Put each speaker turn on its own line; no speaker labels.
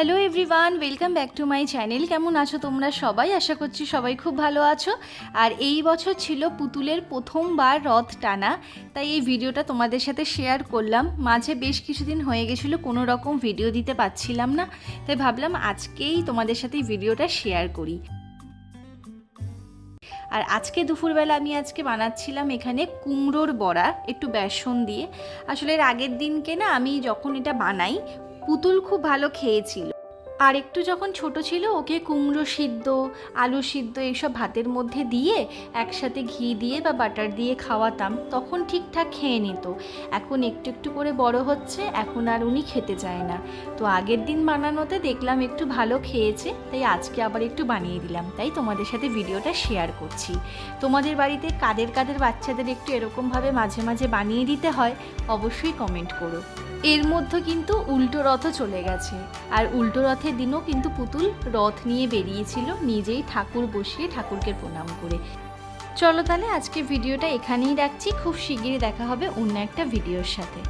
Welcome back to my channel কেমন আছো তোমরা সবাই? আশা করছি সবাই খুব ভালো আছো। আর এই বছর ছিল পুতুলের প্রথমবার রথ টানা, তাই এই ভিডিওটা তোমাদের সাথে শেয়ার করলাম। মাঝে বেশ কিছুদিন হয়ে গেছিল, কোনো রকম ভিডিও দিতে পারছিলাম না, তাই ভাবলাম আজকেই তোমাদের সাথে ভিডিওটা শেয়ার করি। আর আজকে দুপুরবেলা আমি আজকে বানাচ্ছিলাম এখানে কুমড়োর বড়া, একটু বেসন দিয়ে। আসলে এর আগের দিনকে না আমি যখন এটা বানাই পুতুল খুব ভালো খেয়েছিল। আর একটু যখন ছোট ছিল, ওকে কুমড়ো সিদ্ধ, আলু সিদ্ধ এইসব ভাতের মধ্যে দিয়ে একসাথে ঘি দিয়ে বা বাটার দিয়ে খাওয়াতাম, তখন ঠিকঠাক খেয়ে নিত। এখন একটু একটু করে বড় হচ্ছে, এখন আর উনি খেতে চায় না। তো আগের দিন বানানোতে দেখলাম একটু ভালো খেয়েছে, তাই আজকে আবার একটু বানিয়ে দিলাম। তাই তোমাদের সাথে ভিডিওটা শেয়ার করছি। তোমাদের বাড়িতে কাদের কাদের বাচ্চাদের একটু এরকমভাবে মাঝে মাঝে বানিয়ে দিতে হয়, অবশ্যই কমেন্ট করো। এর মধ্যে কিন্তু উল্টো রথও চলে গেছে। আর উল্টো রথের দিনও কিন্তু পুতুল রথ নিয়ে বেরিয়েছিল নিজেই ঠাকুর বসিয়ে ঠাকুরকে প্রণাম করে। চলো তাহলে আজকে ভিডিওটা এখানেই রাখছি। খুব শিগগিরই দেখা হবে অন্য একটা ভিডিওর সাথে।